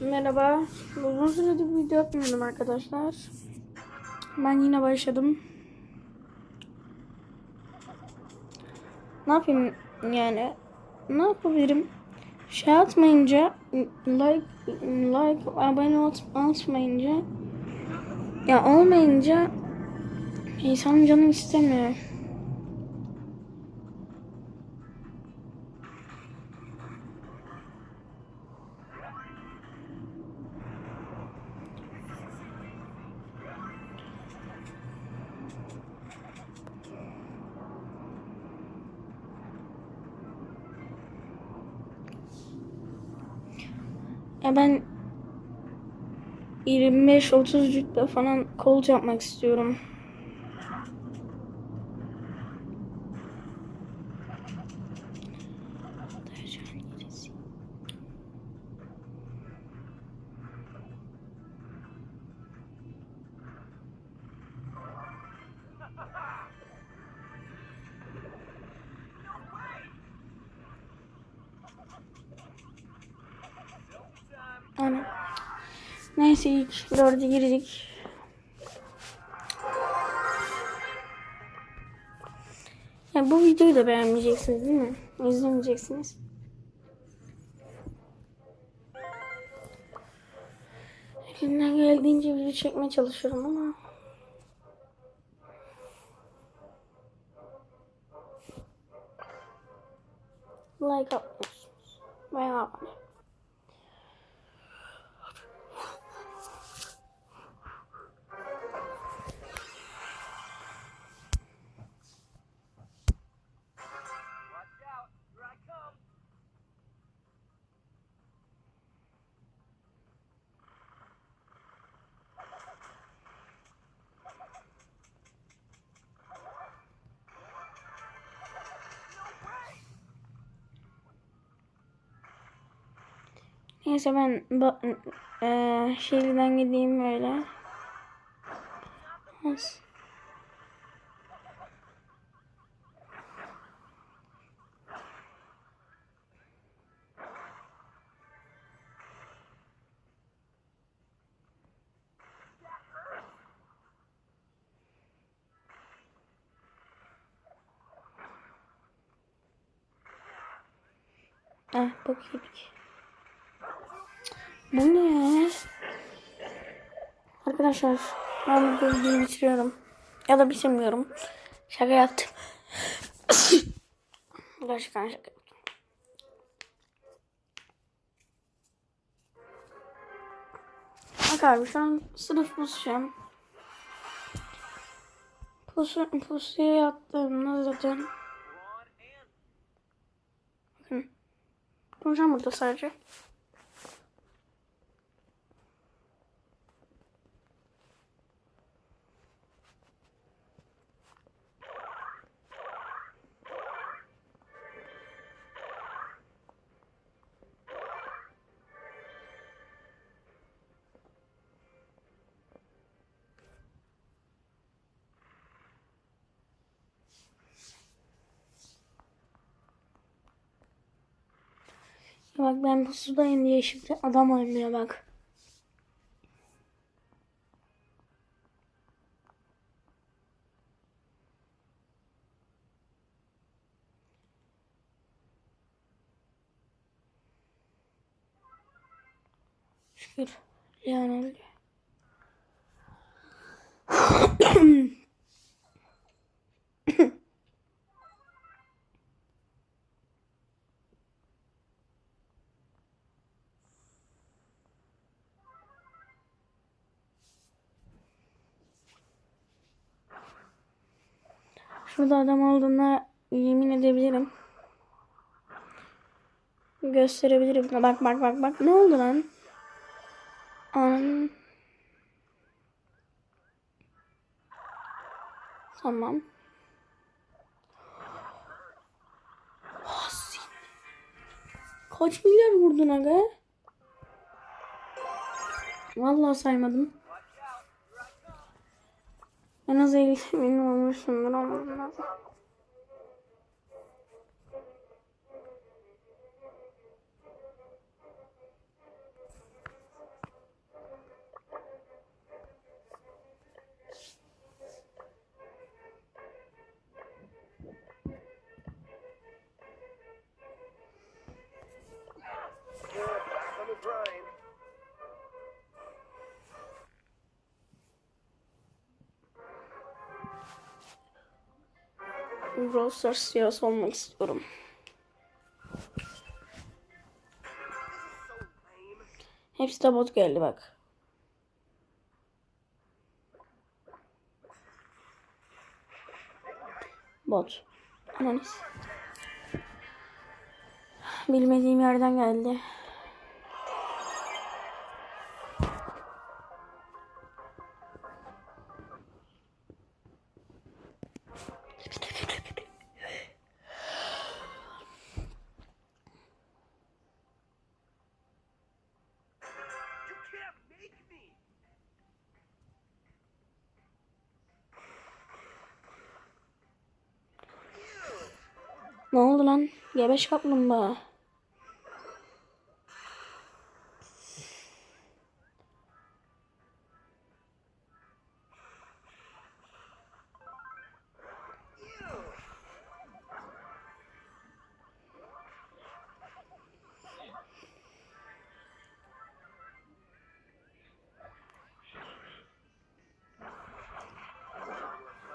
Merhaba. Uzun süredir video atmıyordum arkadaşlar. Ben yine başladım. Ne yapayım yani? Ne yapabilirim? Şey atmayınca like like abone ol- atmayınca ya olmayınca insanın canı istemiyor. Ya ben 25-30 cütte falan kol yapmak istiyorum. Neyse ilk dörde girdik. Ya bu videoyu da beğenmeyeceksiniz değil mi? İzlemeyeceksiniz. Elimden geldiğince video çekmeye çalışıyorum ama like atmıyorsunuz. Veya abone. Neyse ben eee şehirden gideyim böyle. As- Ah bakayım. Bu ne? Arkadaşlar ben bu videoyu bitiriyorum. Ya da bitirmiyorum. Şaka yaptım. Gerçekten şaka yaptım. Bak abi şu an sınıf pusacağım. Pusu, pusuya yattığımda zaten. Bakın. Duracağım burada sadece. Bak ben pusudayım diye şimdi adam ölmüyor bak. Şükür. Leon öldü. Şurada adam olduğuna yemin edebilirim. Gösterebilirim. Bak bak bak bak. Ne oldu lan? An. Tamam. Hasin. Kaç milyar vurdun aga? Vallahi saymadım. En az 50 bin olmuşsundur olmam lazım. Brawl Stars CEO'su olmak istiyorum. Hepsi de bot geldi bak. Bot. Ananis. Bilmediğim yerden geldi. Ne oldu lan? Gebeş kaplumbağa.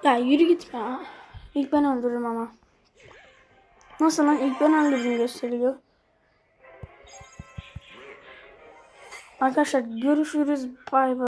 Ya yürü gitme ya. İlk ben öldürürüm ama. Nasıl lan ilk ben öldürdüm gösteriliyor. Arkadaşlar görüşürüz. Bay bay.